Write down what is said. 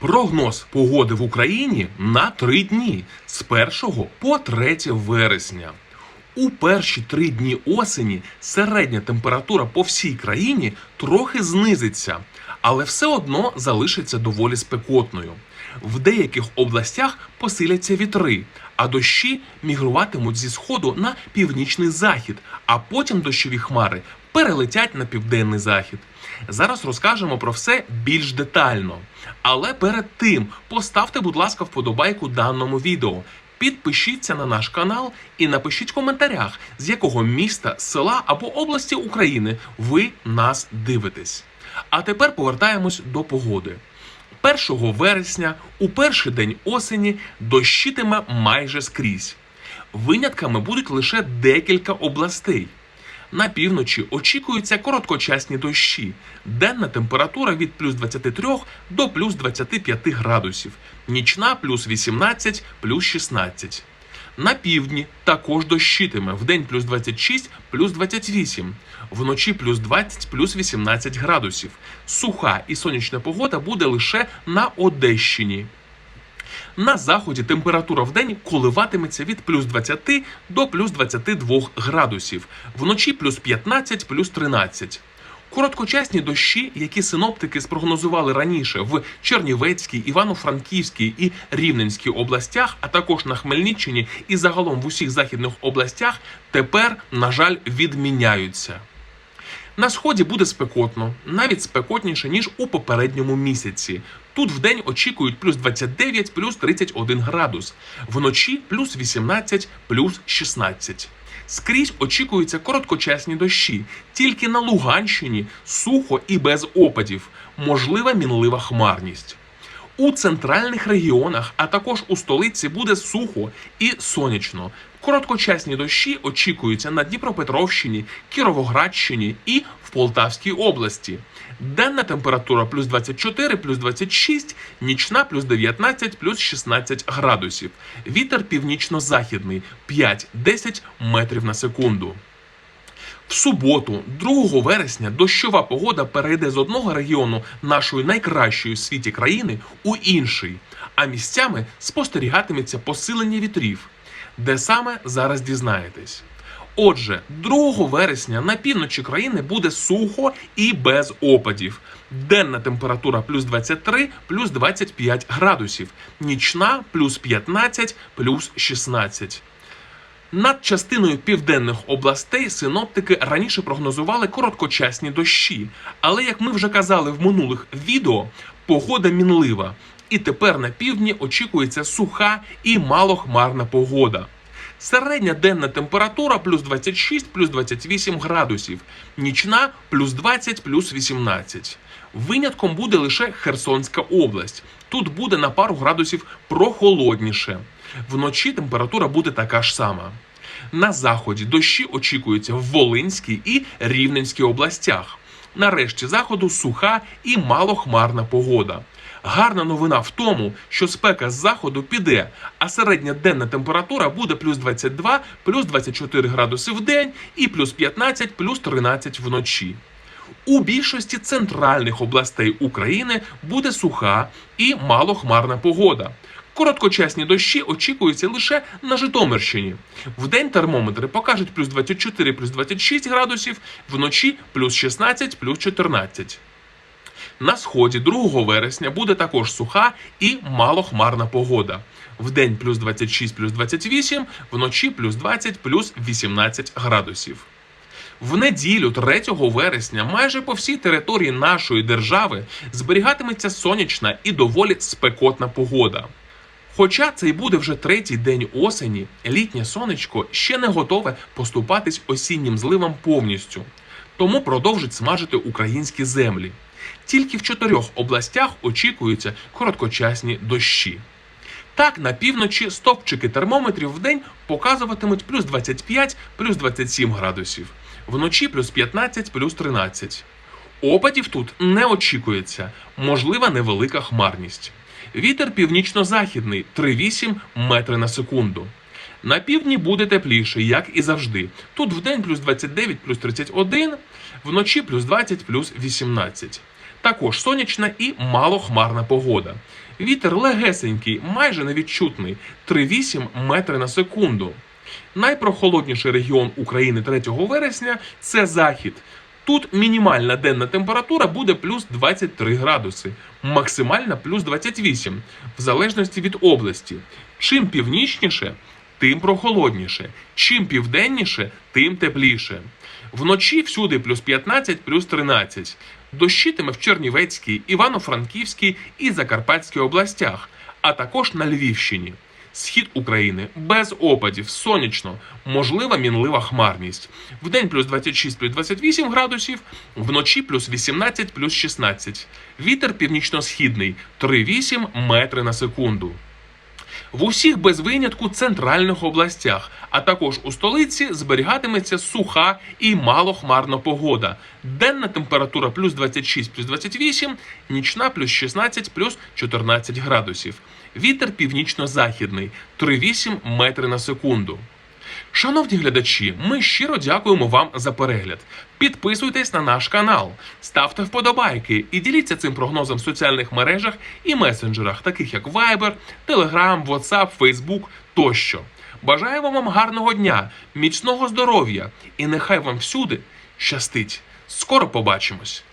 Прогноз погоди в Україні на три дні з 1 по 3 вересня. У перші три дні осені середня температура по всій країні трохи знизиться, але все одно залишиться доволі спекотною. В деяких областях посиляться вітри, а дощі мігруватимуть зі сходу на північний захід, а потім дощові хмари перелетять на південний захід. Зараз розкажемо про все більш детально. Але перед тим поставте, будь ласка, вподобайку даному відео. Підпишіться на наш канал і напишіть в коментарях, з якого міста, села або області України ви нас дивитесь. А тепер повертаємось до погоди. 1 вересня, у перший день осені, дощитиме майже скрізь. Винятками будуть лише декілька областей. На півночі очікуються короткочасні дощі. Денна температура від плюс 23 до плюс 25 градусів, нічна плюс 18, плюс 16. На півдні також дощитиме вдень плюс 26, плюс 28, вночі плюс 20, плюс 18 градусів. Суха і сонячна погода буде лише на Одещині. На заході температура в день коливатиметься від плюс 20 до плюс 22 градусів, вночі плюс 15, плюс 13. Короткочасні дощі, які синоптики спрогнозували раніше в Чернівецькій, Івано-Франківській і Рівненській областях, а також на Хмельниччині і загалом в усіх західних областях, тепер, на жаль, відміняються. На сході буде спекотно, навіть спекотніше ніж у попередньому місяці. Тут вдень очікують плюс 29, плюс 31 градус, вночі плюс 18, плюс 16. Скрізь очікуються короткочасні дощі, тільки на Луганщині сухо і без опадів, можлива мінлива хмарність. У центральних регіонах, а також у столиці буде сухо і сонячно. Короткочасні дощі очікуються на Дніпропетровщині, Кіровоградщині і в Полтавській області. Денна температура плюс 24, плюс 26, нічна плюс 19, плюс 16 градусів. Вітер північно-західний 5-10 метрів на секунду. В суботу, 2 вересня, дощова погода перейде з одного регіону нашої найкращої в світі країни у інший, а місцями спостерігатиметься посилення вітрів. Де саме зараз дізнаєтесь. Отже, 2 вересня на півночі країни буде сухо і без опадів. Денна температура плюс 23, плюс 25 градусів, нічна плюс 15, плюс 16. Над частиною південних областей синоптики раніше прогнозували короткочасні дощі, але як ми вже казали в минулих відео, погода мінлива, і тепер на півдні очікується суха і малохмарна погода. Середня денна температура плюс 26, плюс 28 градусів, нічна плюс 20, плюс 18. Винятком буде лише Херсонська область. Тут буде на пару градусів прохолодніше. Вночі температура буде така ж сама. На заході дощі очікуються в Волинській і Рівненській областях. Нарешті заходу суха і малохмарна погода. Гарна новина в тому, що спека з заходу піде, а середня денна температура буде плюс 22, плюс 24 градуси в день і плюс 15, плюс 13 вночі. У більшості центральних областей України буде суха і малохмарна погода. Короткочасні дощі очікуються лише на Житомирщині. Вдень термометри покажуть плюс 24, плюс 26 градусів, вночі плюс 16, плюс 14. На сході 2 вересня буде також суха і малохмарна погода. Вдень плюс 26, плюс 28, вночі плюс 20, плюс 18 градусів. В неділю 3 вересня майже по всій території нашої держави зберігатиметься сонячна і доволі спекотна погода. Хоча це й буде вже третій день осені, літнє сонечко ще не готове поступатись осіннім зливам повністю, тому продовжить смажити українські землі. Тільки в чотирьох областях очікуються короткочасні дощі. Так, на півночі стовпчики термометрів в день показуватимуть плюс 25, плюс 27 градусів, вночі плюс 15, плюс 13. Опадів тут не очікується, можлива невелика хмарність. Вітер північно-західний 3,8 метри на секунду. На півдні буде тепліше, як і завжди. Тут вдень плюс 29, плюс 31, вночі плюс 20, плюс 18. Також сонячна і малохмарна погода. Вітер легесенький, майже невідчутний 3,8 метри на секунду. Найпрохолодніший регіон України 3 вересня це захід. Тут мінімальна денна температура буде плюс 23 градуси, максимальна плюс 28, в залежності від області. Чим північніше, тим прохолодніше. Чим південніше, тим тепліше. Вночі всюди плюс 15, плюс 13. Дощитиме в Чернівецькій, Івано-Франківській і Закарпатській областях, а також на Львівщині. Схід України без опадів, сонячно, можлива мінлива хмарність. Вдень плюс 26 плюс 28 градусів, вночі плюс 18 плюс 16. Вітер північно-східний 3,8 метри на секунду. В усіх без винятку центральних областях, а також у столиці зберігатиметься суха і малохмарна погода. Денна температура плюс 26 плюс 28, нічна плюс 16 плюс 14 градусів. Вітер північно-західний 3,8 метри на секунду. Шановні глядачі, ми щиро дякуємо вам за перегляд. Підписуйтесь на наш канал, ставте вподобайки і діліться цим прогнозом в соціальних мережах і месенджерах, таких як Viber, Telegram, WhatsApp, Facebook тощо. Бажаємо вам гарного дня, міцного здоров'я і нехай вам всюди щастить. Скоро побачимось!